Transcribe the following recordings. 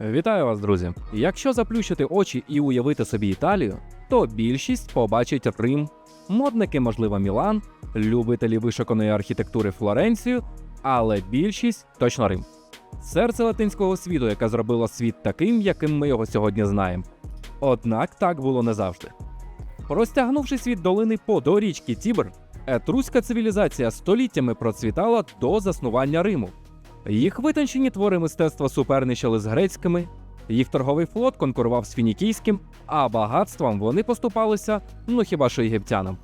Вітаю вас, друзі! Якщо заплющити очі і уявити собі Італію, то більшість побачить Рим, модники, можливо, Мілан, любителі вишуканої архітектури Флоренцію, але більшість точно Рим. Серце латинського світу, яке зробило світ таким, яким ми його сьогодні знаємо. Однак так було не завжди. Розтягнувшись від долини по до річки Тібр, етруська цивілізація століттями процвітала до заснування Риму. Їх витончені твори мистецтва суперничали з грецькими, їх торговий флот конкурував з фінікійським, а багатством вони поступалися, ну хіба що єгиптянам.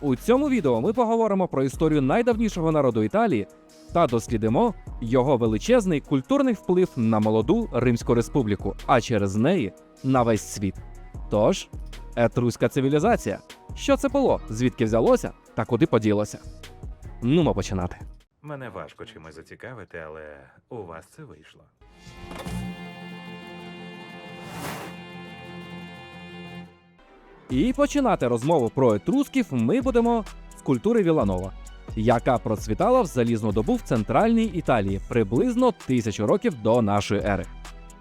У цьому відео ми поговоримо про історію найдавнішого народу Італії та дослідимо його величезний культурний вплив на молоду Римську республіку, а через неї на весь світ. Тож, етруська цивілізація. Що це було? Звідки взялося та куди поділося? Нумо починати. Мене важко чимось зацікавити, але у вас це вийшло. І починати розмову про етрусків ми будемо з культури Віланова, яка процвітала в залізну добу в центральній Італії приблизно тисячу років до нашої ери.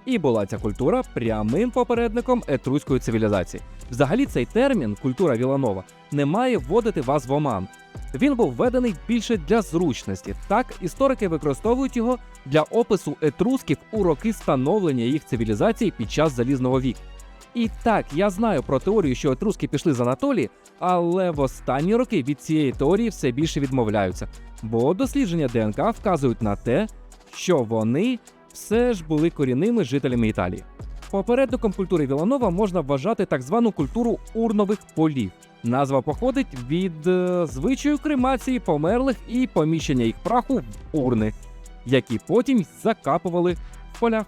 І була ця культура прямим попередником етруської цивілізації. Взагалі, цей термін культура Віланова не має вводити вас в оман. Він був введений більше для зручності. Так історики використовують його для опису етрусків у роки становлення їх цивілізації під час залізного віку. І так, я знаю про теорію, що етруски пішли з Анатолії, але в останні роки від цієї теорії все більше відмовляються, бо дослідження ДНК вказують на те, що вони все ж були корінними жителями Італії. Попередником культури Віланова можна вважати так звану культуру урнових полів. Назва походить від е, звичаю кремації померлих і поміщення їх праху в урни, які потім закапували в полях.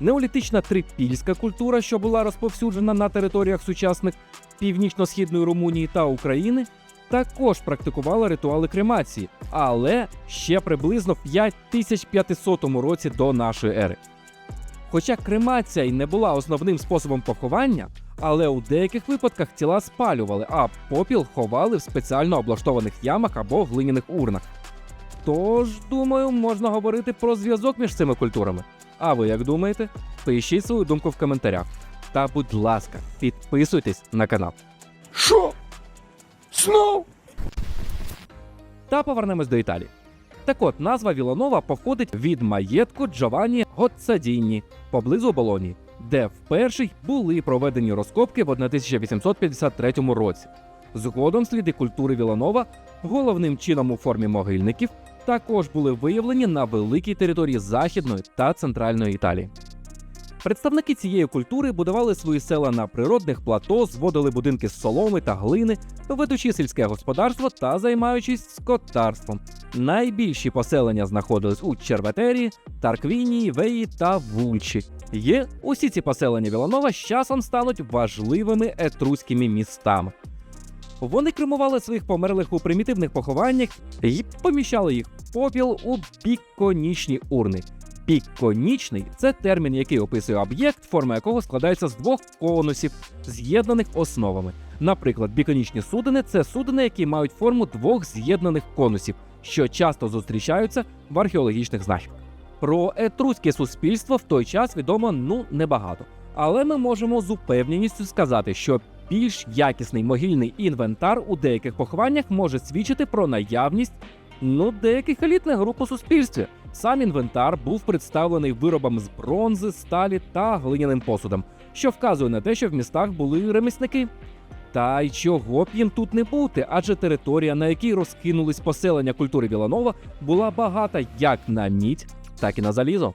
Неолітична трипільська культура, що була розповсюджена на територіях сучасних північно-східної Румунії та України, також практикувала ритуали кремації, але ще приблизно в 5500 році до нашої ери. Хоча кремація й не була основним способом поховання, але у деяких випадках тіла спалювали, а попіл ховали в спеціально облаштованих ямах або глиняних урнах. Тож, думаю, можна говорити про зв'язок між цими культурами. А ви як думаєте? Пишіть свою думку в коментарях. Та, будь ласка, підписуйтесь на канал. Що? Знов? Та повернемось до Італії. Так от, назва Віланова походить від маєтку Джованні Гоццадіні поблизу Болонії, де вперше були проведені розкопки в 1853 році. Згодом сліди культури Віланова, головним чином у формі могильників, також були виявлені на великій території Західної та Центральної Італії. Представники цієї культури будували свої села на природних плато, зводили будинки з соломи та глини, ведучи сільське господарство та займаючись скотарством. Найбільші поселення знаходились у Черветері, Тарквінії, Веї та Вульчі. Є усі ці поселення Віланова з часом стануть важливими етруськими містами. Вони кремували своїх померлих у примітивних похованнях і поміщали їх попіл у біконічні урни. Піконічний це термін, який описує об'єкт, форма якого складається з двох конусів, з'єднаних основами. Наприклад, біконічні судини це судини, які мають форму двох з'єднаних конусів, що часто зустрічаються в археологічних знахідках. Про етруське суспільство в той час відомо ну небагато, але ми можемо з упевненістю сказати, що більш якісний могильний інвентар у деяких похованнях може свідчити про наявність ну деяких елітних груп у суспільстві. Сам інвентар був представлений виробами з бронзи, сталі та глиняним посудом, що вказує на те, що в містах були ремісники. Та й чого б їм тут не бути, адже територія, на якій розкинулись поселення культури Віланова, була багата як на мідь, так і на залізо.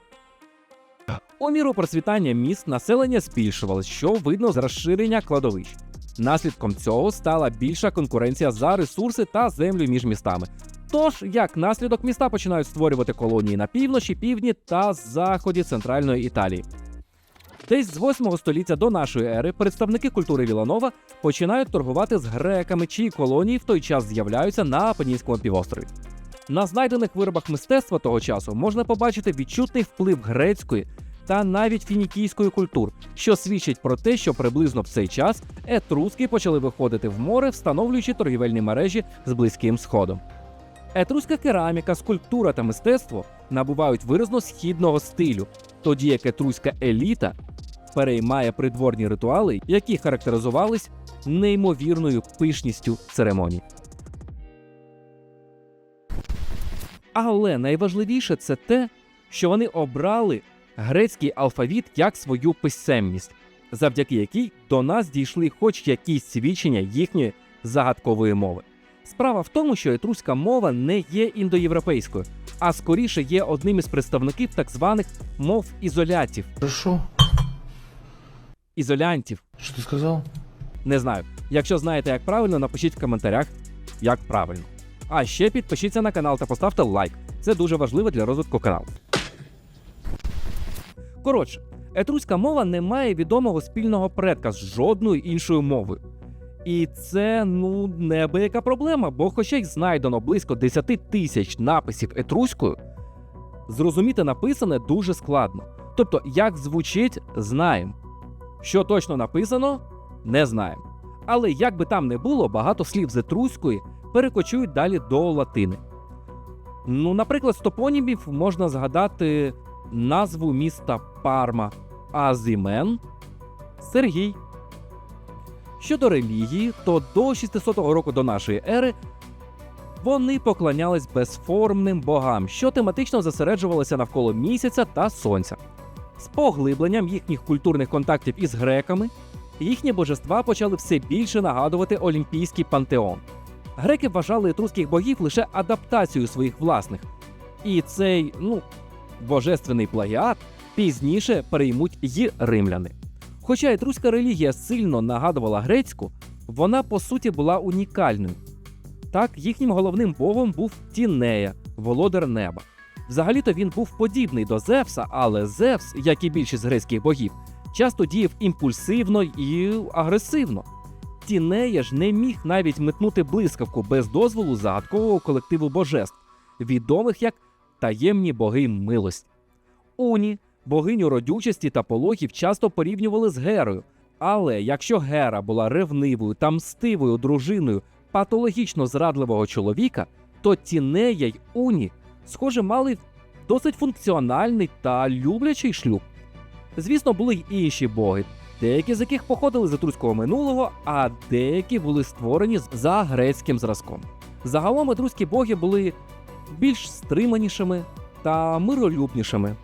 У міру процвітання міст населення збільшувалось, що видно з розширення кладовищ. Наслідком цього стала більша конкуренція за ресурси та землю між містами. Тож, як наслідок, міста починають створювати колонії на півночі, півдні та заході центральної Італії. Десь з 8 століття до нашої ери представники культури Віланова починають торгувати з греками, чиї колонії в той час з'являються на Апенінському півострові. На знайдених виробах мистецтва того часу можна побачити відчутний вплив грецької та навіть фінікійської культур, що свідчить про те, що приблизно в цей час етруски почали виходити в море, встановлюючи торгівельні мережі з близьким сходом. Етруська кераміка, скульптура та мистецтво набувають виразно східного стилю, тоді як етруська еліта переймає придворні ритуали, які характеризувались неймовірною пишністю церемоній. Але найважливіше це те, що вони обрали грецький алфавіт як свою писемність, завдяки якій до нас дійшли хоч якісь свідчення їхньої загадкової мови. Справа в тому, що етруська мова не є індоєвропейською, а скоріше є одним із представників так званих мов ізолятів, Хорошо. ізолянтів. Что ты сказал? Не знаю. Якщо знаєте, як правильно, напишіть в коментарях, як правильно. А ще підпишіться на канал та поставте лайк. Це дуже важливо для розвитку каналу. Коротше, етруська мова не має відомого спільного предка з жодною іншою мовою. І це ну неабияка проблема, бо хоча й знайдено близько 10 тисяч написів етруською, зрозуміти написане дуже складно. Тобто, як звучить, знаємо. Що точно написано, не знаємо. Але як би там не було, багато слів з етруської перекочують далі до латини. Ну, наприклад, з топонімів можна згадати назву міста Парма, а з імен Сергій. Щодо релігії, то до 600 року до нашої ери вони поклонялись безформним богам, що тематично зосереджувалися навколо місяця та сонця. З поглибленням їхніх культурних контактів із греками їхні божества почали все більше нагадувати олімпійський пантеон. Греки вважали етруских богів лише адаптацією своїх власних, і цей ну, божественний плагіат пізніше переймуть й римляни. Хоча етруська релігія сильно нагадувала грецьку, вона по суті була унікальною. Так, їхнім головним богом був Тінея, володар неба. Взагалі-то він був подібний до Зевса, але Зевс, як і більшість грецьких богів, часто діяв імпульсивно і агресивно. Тінея ж не міг навіть метнути блискавку без дозволу загадкового колективу божеств, відомих як таємні боги милості. Уні, богиню родючості та пологів, часто порівнювали з Герою. Але якщо Гера була ревнивою та мстивою дружиною патологічно зрадливого чоловіка, то Тінея й Уні, схоже, мали досить функціональний та люблячий шлюб. Звісно, були й інші боги, деякі з яких походили з етруського минулого, а деякі були створені за грецьким зразком. Загалом етруські боги були більш стриманішими та миролюбнішими,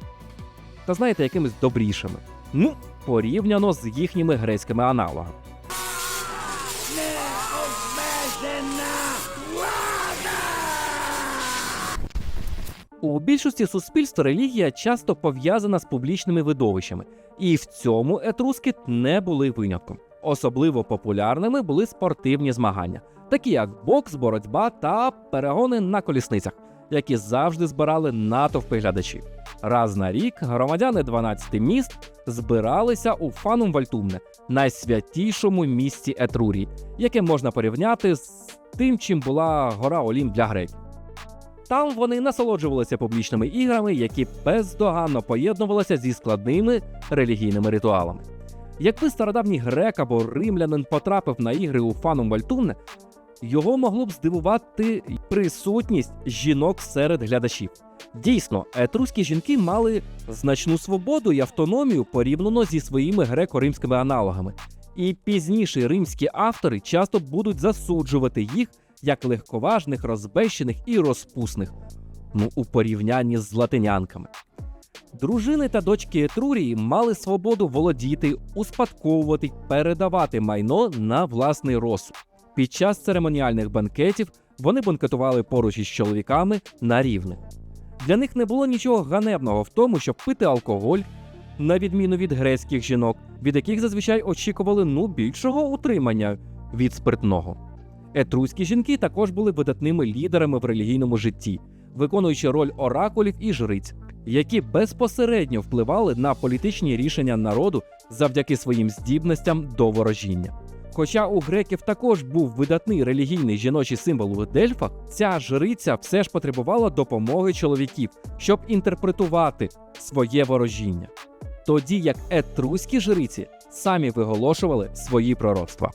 та знаєте, якимись добрішими. Ну, порівняно з їхніми грецькими аналогами. У більшості суспільств релігія часто пов'язана з публічними видовищами, і в цьому етруски не були винятком. Особливо популярними були спортивні змагання, такі як бокс, боротьба та перегони на колісницях, які завжди збирали натовпи глядачів. Раз на рік громадяни 12 міст збиралися у Фанум Вальтумне, найсвятішому місті Етрурії, яке можна порівняти з тим, чим була гора Олімп для греків. Там вони насолоджувалися публічними іграми, які бездоганно поєднувалися зі складними релігійними ритуалами. Якби стародавній грек або римлянин потрапив на ігри у Фанум Вальтумне, його могло б здивувати присутність жінок серед глядачів. Дійсно, етруські жінки мали значну свободу і автономію порівняно зі своїми греко-римськими аналогами, і пізніші римські автори часто будуть засуджувати їх як легковажних, розбещених і розпусних, ну у порівнянні з латинянками. Дружини та дочки Етрурії мали свободу володіти, успадковувати, передавати майно на власний розсуд. Під час церемоніальних банкетів вони банкетували поруч із чоловіками на рівних. Для них не було нічого ганебного в тому, щоб пити алкоголь, на відміну від грецьких жінок, від яких зазвичай очікували ну більшого утримання від спиртного. Етруські жінки також були видатними лідерами в релігійному житті, виконуючи роль оракулів і жриць, які безпосередньо впливали на політичні рішення народу завдяки своїм здібностям до ворожіння. Хоча у греків також був видатний релігійний жіночий символ у Дельфах, ця жриця все ж потребувала допомоги чоловіків, щоб інтерпретувати своє ворожіння. Тоді як етруські жриці самі виголошували свої пророцтва.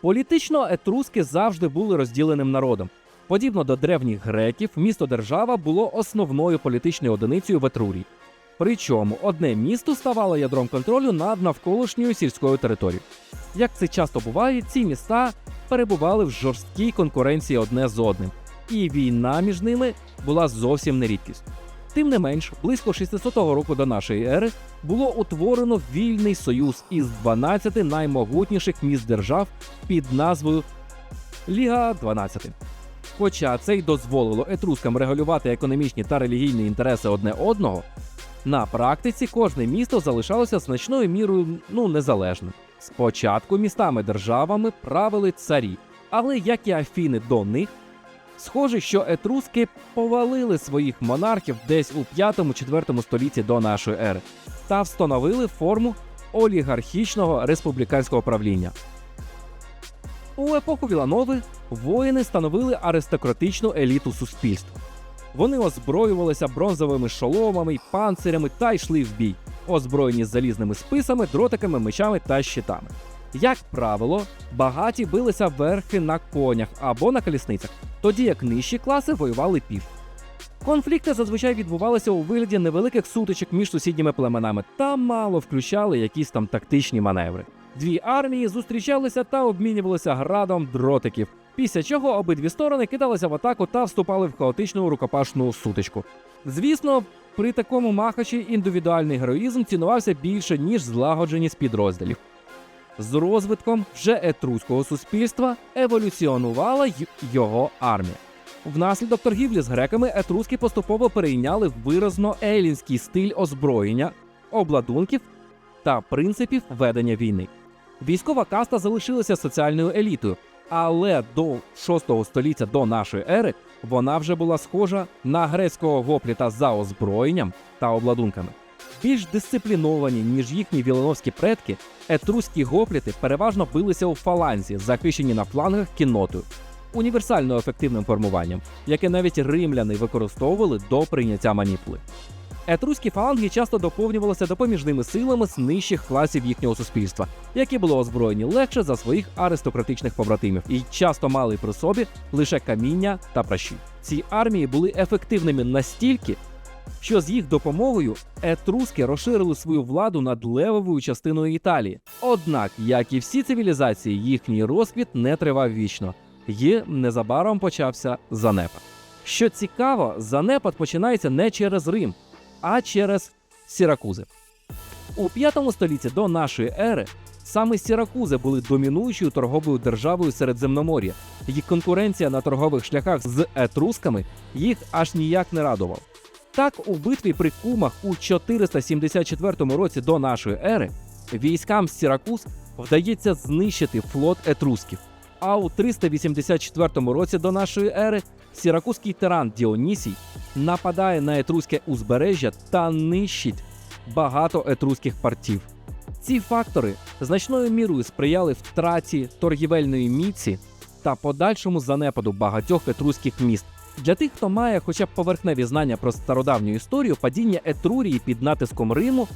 Політично етруски завжди були розділеним народом. Подібно до древніх греків, місто держава було основною політичною одиницею в Етрурії. Причому одне місто ставало ядром контролю над навколишньою сільською територією. Як це часто буває, ці міста перебували в жорсткій конкуренції одне з одним, і війна між ними була зовсім не рідкість. Тим не менш, близько 600 року до нашої ери було утворено вільний союз із 12 наймогутніших міст держав під назвою Ліга 12. Хоча це й дозволило етрускам регулювати економічні та релігійні інтереси одне одного, на практиці кожне місто залишалося значною мірою ну незалежним. Спочатку містами державами правили царі, але як і Афіни до них, схоже, що етруски повалили своїх монархів десь у 5-4 столітті до нашої ери та встановили форму олігархічного республіканського правління. У епоху Віланови воїни становили аристократичну еліту суспільства. Вони озброювалися бронзовими шоломами панцирями та йшли в бій, озброєні залізними списами, дротиками, мечами та щитами. Як правило, багаті билися верхи на конях або на колісницях, тоді як нижчі класи воювали пів. Конфлікти зазвичай відбувалися у вигляді невеликих сутичок між сусідніми племенами та мало включали якісь там тактичні маневри. Дві армії зустрічалися та обмінювалися градом дротиків, після чого обидві сторони кидалися в атаку та вступали в хаотичну рукопашну сутичку. Звісно, при такому махачі індивідуальний героїзм цінувався більше, ніж злагодженість підрозділів. З розвитком вже етруського суспільства еволюціонувала його армія. Внаслідок торгівлі з греками етруски поступово перейняли виразно елінський стиль озброєння, обладунків та принципів ведення війни. Військова каста залишилася соціальною елітою, але до 6 століття до нашої ери вона вже була схожа на грецького гопліта за озброєнням та обладунками. Більш дисципліновані, ніж їхні вілановські предки, етруські гопліти переважно билися у фаланзі, захищені на флангах кіннотою, універсально ефективним формуванням, яке навіть римляни використовували до прийняття маніпули. Етруські фаланги часто доповнювалися допоміжними силами з нижчих класів їхнього суспільства, які були озброєні легше за своїх аристократичних побратимів і часто мали при собі лише каміння та пращі. Ці армії були ефективними настільки, що з їх допомогою етруски розширили свою владу над левовою частиною Італії. Однак, як і всі цивілізації, їхній розквіт не тривав вічно, і незабаром почався занепад. Що цікаво, занепад починається не через Рим, а через Сіракузи. У 5 столітті до нашої ери саме Сіракузи були домінуючою торговою державою Середземномор'я. Їх конкуренція на торгових шляхах з етрусками їх аж ніяк не радував. Так, у битві при Кумах у 474 році до нашої ери військам Сіракуз вдається знищити флот етрусків. А у 384 році до нашої ери сіракузький тиран Діонісій нападає на етруське узбережжя та нищить багато етруських партів. Ці фактори значною мірою сприяли втраті торгівельної міці та подальшому занепаду багатьох етруських міст. Для тих, хто має хоча б поверхневі знання про стародавню історію, падіння Етрурії під натиском Риму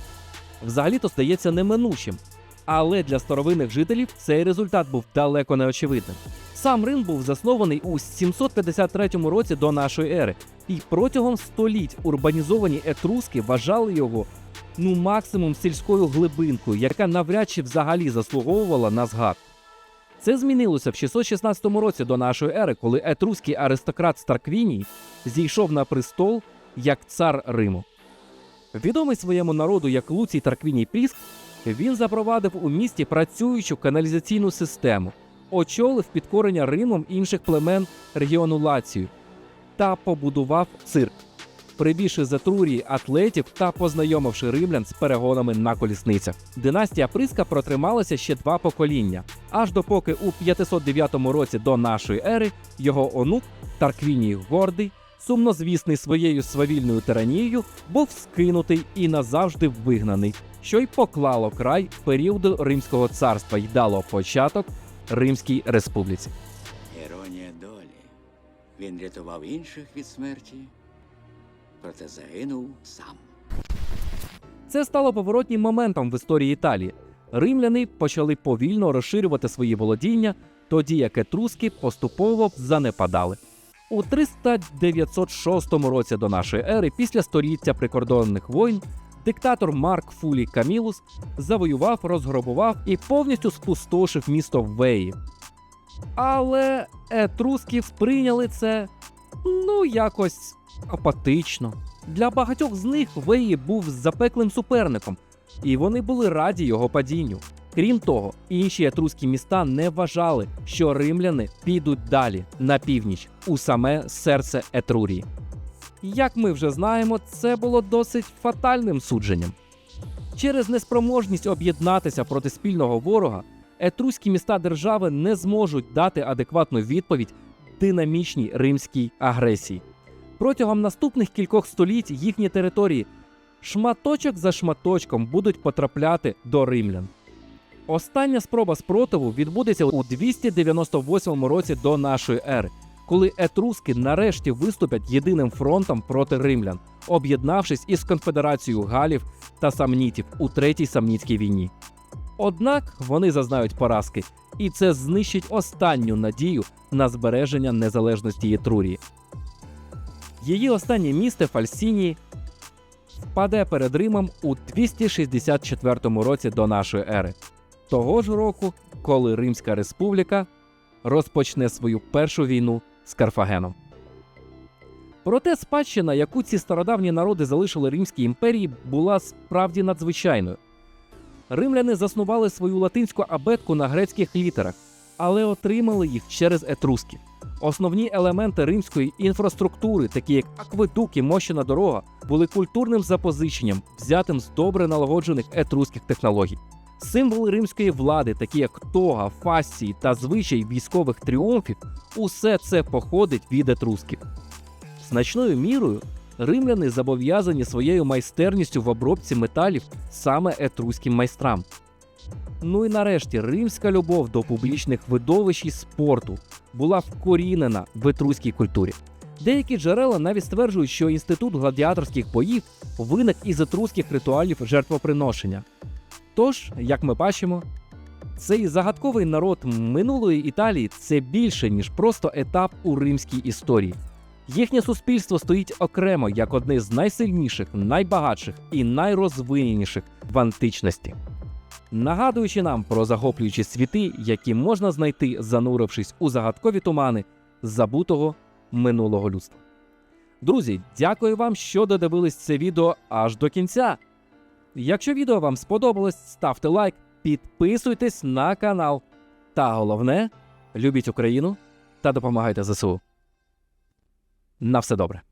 взагалі-то стається неминучим. Але для старовинних жителів цей результат був далеко не очевидним. Сам Рим був заснований у 753 році до нашої ери, і протягом століть урбанізовані етруски вважали його ну максимум сільською глибинкою, яка навряд чи взагалі заслуговувала на згад. Це змінилося в 616 році до нашої ери, коли етруський аристократ Старквіній зійшов на престол як цар Риму. Відомий своєму народу як Луцій Тарквіній Пріск, він запровадив у місті працюючу каналізаційну систему, очолив підкорення Римом інших племен регіону Лацію та побудував цирк, привівши з Етрурії атлетів та познайомивши римлян з перегонами на колісницях. Династія Приска протрималася ще два покоління, аж допоки у 509 році до нашої ери його онук Тарквіній Гордий, сумнозвісний своєю свавільною тиранією, був скинутий і назавжди вигнаний, що й поклало край періоду Римського царства й дало початок Римській республіці. Іронія долі. Він рятував інших від смерті, проте загинув сам. Це стало поворотнім моментом в історії Італії. Римляни почали повільно розширювати свої володіння, тоді як етруски поступово занепадали. У 300-906 році до нашої ери, після століття прикордонних воїн, диктатор Марк Фулі Камілус завоював, розграбував і повністю спустошив місто Веї. Але етруски сприйняли це ну якось апатично. Для багатьох з них Веї був запеклим суперником, і вони були раді його падінню. Крім того, інші етруські міста не вважали, що римляни підуть далі на північ у саме серце Етрурії. Як ми вже знаємо, це було досить фатальним судженням. Через неспроможність об'єднатися проти спільного ворога, етруські міста держави не зможуть дати адекватну відповідь динамічній римській агресії. Протягом наступних кількох століть їхні території шматочок за шматочком будуть потрапляти до римлян. Остання спроба спротиву відбудеться у 298 році до нашої ери, коли етруски нарешті виступять єдиним фронтом проти римлян, об'єднавшись із конфедерацією галів та самнітів у третій самнітській війні. Однак вони зазнають поразки, і це знищить останню надію на збереження незалежності Етрурії. Її останнє місто Фальсінії впаде перед Римом у 264 році до нашої ери, того ж року, коли Римська Республіка розпочне свою першу війну з Карфагеном. Проте спадщина, яку ці стародавні народи залишили Римській імперії, була справді надзвичайною. Римляни заснували свою латинську абетку на грецьких літерах, але отримали їх через етруски. Основні елементи римської інфраструктури, такі як акведук і мощена дорога, були культурним запозиченням, взятим з добре налагоджених етруських технологій. Символи римської влади, такі як тога, фасції та звичай військових тріумфів, усе це походить від етрусків. Значною мірою римляни зобов'язані своєю майстерністю в обробці металів саме етруським майстрам. Ну і нарешті римська любов до публічних видовищ і спорту була вкорінена в етруській культурі. Деякі джерела навіть стверджують, що інститут гладіаторських боїв виник із етруських ритуалів жертвоприношення. Тож, як ми бачимо, цей загадковий народ минулої Італії це більше, ніж просто етап у римській історії. Їхнє суспільство стоїть окремо як одне з найсильніших, найбагатших і найрозвиненіших в античності. Нагадуючи нам про захоплюючі світи, які можна знайти, занурившись у загадкові тумани забутого минулого людства. Друзі, дякую вам, що додивились це відео аж до кінця. Якщо відео вам сподобалось, ставте лайк, підписуйтесь на канал. Та головне, любіть Україну та допомагайте ЗСУ. На все добре.